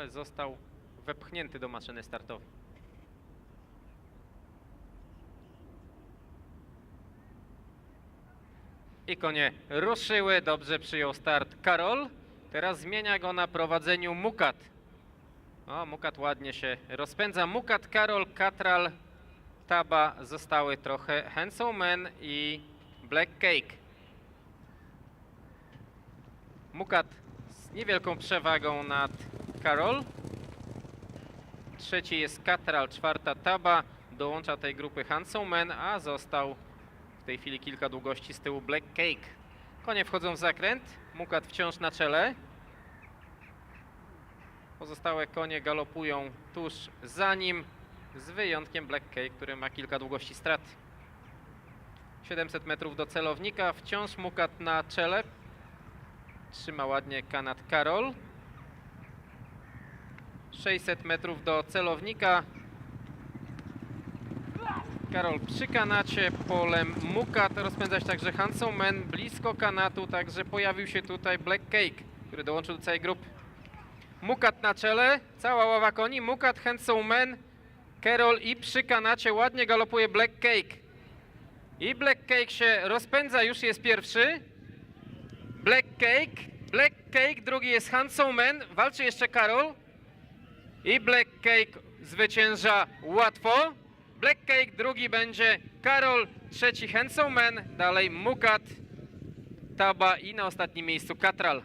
ale został wepchnięty do maszyny startowej. I konie ruszyły, dobrze przyjął start Karol. Teraz zmienia go na prowadzeniu Mukat. O, Mukat ładnie się rozpędza. Mukat, Karol, Katral, Taba zostały trochę Handsome Man i Black Cake. Mukat z niewielką przewagą nad Karol. Trzeci jest Katral, czwarta Taba. Dołącza tej grupy Handsome Man, a został w tej chwili kilka długości z tyłu Black Cake. Konie wchodzą w zakręt. Mukat wciąż na czele. Pozostałe konie galopują tuż za nim, z wyjątkiem Black Cake, który ma kilka długości strat. 700 metrów do celownika, wciąż Mukat na czele. Trzyma ładnie kanat Karol. 600 metrów do celownika. Karol przy kanacie, polem Mukat, rozpędzać także Handsome Man blisko kanatu, także pojawił się tutaj Black Cake, który dołączył do całej grupy. Mukat na czele, cała ława koni, Mukat, Handsome Man, Carol i przy kanacie ładnie galopuje Black Cake. I Black Cake się rozpędza, już jest pierwszy. Black Cake, Black Cake, drugi jest Handsome Man, walczy jeszcze Karol. I Black Cake zwycięża łatwo. Black Cake drugi będzie Karol, trzeci Handsome Man, dalej Mukat, Taba i na ostatnim miejscu Katral.